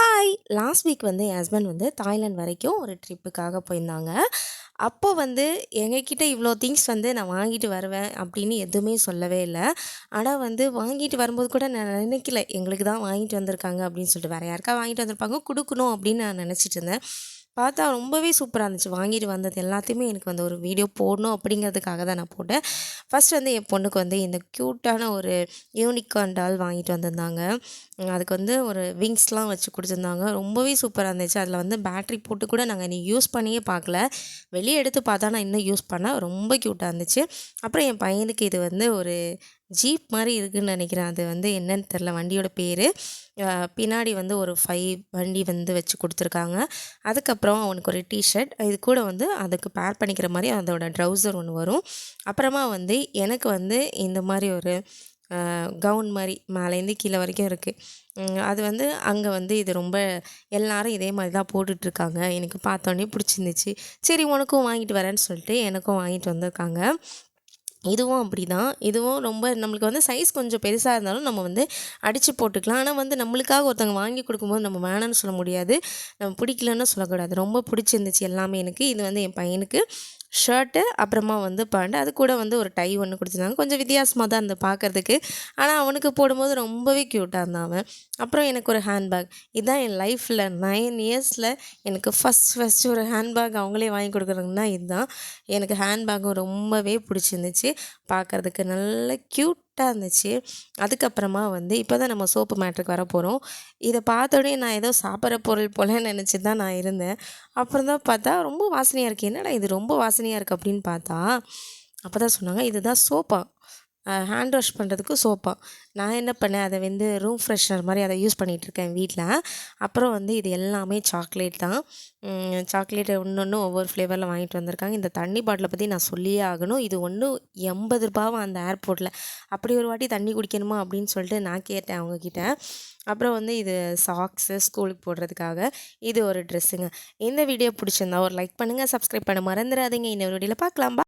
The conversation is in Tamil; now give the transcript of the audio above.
ஹாய் லாஸ்ட் வீக் வந்து என் ஹஸ்பண்ட் வந்து தாய்லாந்து வரைக்கும் ஒரு ட்ரிப்புக்காக போயிருந்தாங்க. அப்போ வந்து எங்ககிட்ட இவ்வளோ திங்ஸ் வந்து நான் வாங்கிட்டு வருவேன் அப்படின்னு எதுவுமே சொல்லவே இல்லை. ஆனால் வந்து வாங்கிட்டு வரும்போது கூட நான் நினைக்கல எங்களுக்கு தான் வாங்கிட்டு வந்திருக்காங்க அப்படின்னு சொல்லிட்டு. வேறு யாருக்கா வாங்கிட்டு வந்திருப்பாங்க? கொடுக்கணும் அப்படின்னு நான் நினச்சிட்டு இருந்தேன். பார்த்தா ரொம்பவே சூப்பராக இருந்துச்சு. வாங்கிட்டு வந்தது எல்லாத்தையுமே எனக்கு வந்து ஒரு வீடியோ போடணும் அப்படிங்கிறதுக்காக தான் நான் போட்டேன். ஃபஸ்ட் வந்து என் பொண்ணுக்கு வந்து இந்த க்யூட்டான ஒரு யூனிகார்ன் டால் வாங்கிட்டு வந்திருந்தாங்க. அதுக்கு வந்து ஒரு விங்ஸ்லாம் வச்சு கொடுத்துருந்தாங்க. ரொம்பவே சூப்பராக இருந்துச்சு. அதில் வந்து பேட்ரி போட்டு கூட நாங்கள் இனி யூஸ் பண்ணியே பார்க்கல. வெளியே எடுத்து பார்த்தா நான் இன்னும் யூஸ் பண்ணேன் ரொம்ப க்யூட்டாக இருந்துச்சு. அப்புறம் என் பையனுக்கு இது வந்து ஒரு ஜீப் மாதிரி இருக்குதுன்னு நினைக்கிறேன். அது வந்து என்னன்னு தெரில வண்டியோட பேர் பின்னாடி வந்து ஒரு ஃபைவ் வண்டி வந்து வச்சு கொடுத்துருக்காங்க. அதுக்கப்புறம் அவனுக்கு ஒரு டிஷர்ட் இது கூட வந்து அதுக்கு பேர் பண்ணிக்கிற மாதிரி அதோட ட்ரௌசர் ஒன்று வரும். அப்புறமா வந்து எனக்கு வந்து இந்த மாதிரி ஒரு கவுன் மாதிரி மேலேருந்து கீழே வரைக்கும் இருக்குது அது வந்து அங்கே வந்து இது ரொம்ப எல்லாரும் இதே மாதிரி தான் போட்டுட்ருக்காங்க. எனக்கு பார்த்தோன்னே பிடிச்சிருந்துச்சு. சரி உனக்கும் வாங்கிட்டு வரேன்னு சொல்லிட்டு எனக்கும் வாங்கிட்டு வந்திருக்காங்க. இதுவும் அப்படி தான் இதுவும் ரொம்ப நம்மளுக்கு வந்து சைஸ் கொஞ்சம் பெருசாக இருந்தாலும் நம்ம வந்து அடித்து போட்டுக்கலாம். ஆனால் வந்து நம்மளுக்காக ஒருத்தவங்க வாங்கி கொடுக்கும்போது நம்ம வேணான்னு சொல்ல முடியாது. நம்ம பிடிக்கலன்னு சொல்லக்கூடாது. ரொம்ப பிடிச்சிருந்துச்சு எல்லாமே எனக்கு. இது வந்து என் பையனுக்கு. ஷர்ட்டு அப்புறமா வந்து பேண்ட். அது கூட வந்து ஒரு டை ஒன்று கொடுத்துருந்தாங்க. கொஞ்சம் வித்தியாசமாக தான் இருந்தது பார்க்குறதுக்கு ஆனால் அவனுக்கு போடும்போது ரொம்பவே க்யூட்டாக இருந்தான் அவன். அப்புறம் எனக்கு ஒரு ஹேண்ட்பேக் இதுதான் என் லைஃப்பில் நைன் இயர்ஸில் எனக்கு ஃபஸ்ட் ஃபஸ்ட்டு ஒரு ஹேண்ட்பேக் அவங்களே வாங்கி கொடுக்குறாங்கன்னா இதுதான் எனக்கு ஹேண்ட்பேக்கும் ரொம்பவே பிடிச்சிருந்துச்சு. பார்க்குறதுக்கு நல்ல க்யூட் கரெக்டாக இருந்துச்சு. அதுக்கப்புறமா வந்து இப்போ தான் நம்ம சோப்பு மேட்ருக்கு வர போகிறோம் இதை பார்த்தோடனே நான் ஏதோ சாப்பிட்ற பொருள் போல நினச்சி தான் நான் இருந்தேன். அப்புறம் தான் பார்த்தா ரொம்ப வாசனையாக இருக்குது என்னடா இது? ரொம்ப வாசனையாக இருக்குது அப்படின்னு பார்த்தா அப்போ தான் சொன்னாங்க இதுதான் சோப்பா. ஹேண்ட் வாஷ் பண்ணுறதுக்கு சோப்பா நான் என்ன பண்ணேன்? அதை வந்து ரூம் ஃப்ரெஷ்னர் மாதிரி அதை யூஸ் பண்ணிகிட்ருக்கேன் வீட்டில் அப்புறம் வந்து இது எல்லாமே சாக்லேட் தான். சாக்லேட்டை ஒன்று ஒன்று ஒவ்வொரு ஃப்ளேவரில் வாங்கிட்டு வந்திருக்காங்க. இந்த தண்ணி பாட்டிலை பற்றி நான் சொல்லியே ஆகணும். இது ஒன்று எண்பது ரூபாவும் அந்த ஏர்போர்ட்டில் அப்படி ஒரு வாட்டி தண்ணி குடிக்கணுமா அப்படின்னு சொல்லிட்டு நான் கேட்டேன் அவங்கக்கிட்ட அப்புறம் வந்து இது சாக்ஸு ஸ்கூலுக்கு போடுறதுக்காக இது ஒரு ட்ரெஸ்ஸுங்க இந்த வீடியோ பிடிச்சிருந்தா ஒரு லைக் பண்ணுங்கள் சப்ஸ்கிரைப் பண்ண மறந்துடாதீங்க. இன்னொரு வீடியோவில் பார்க்கலாம்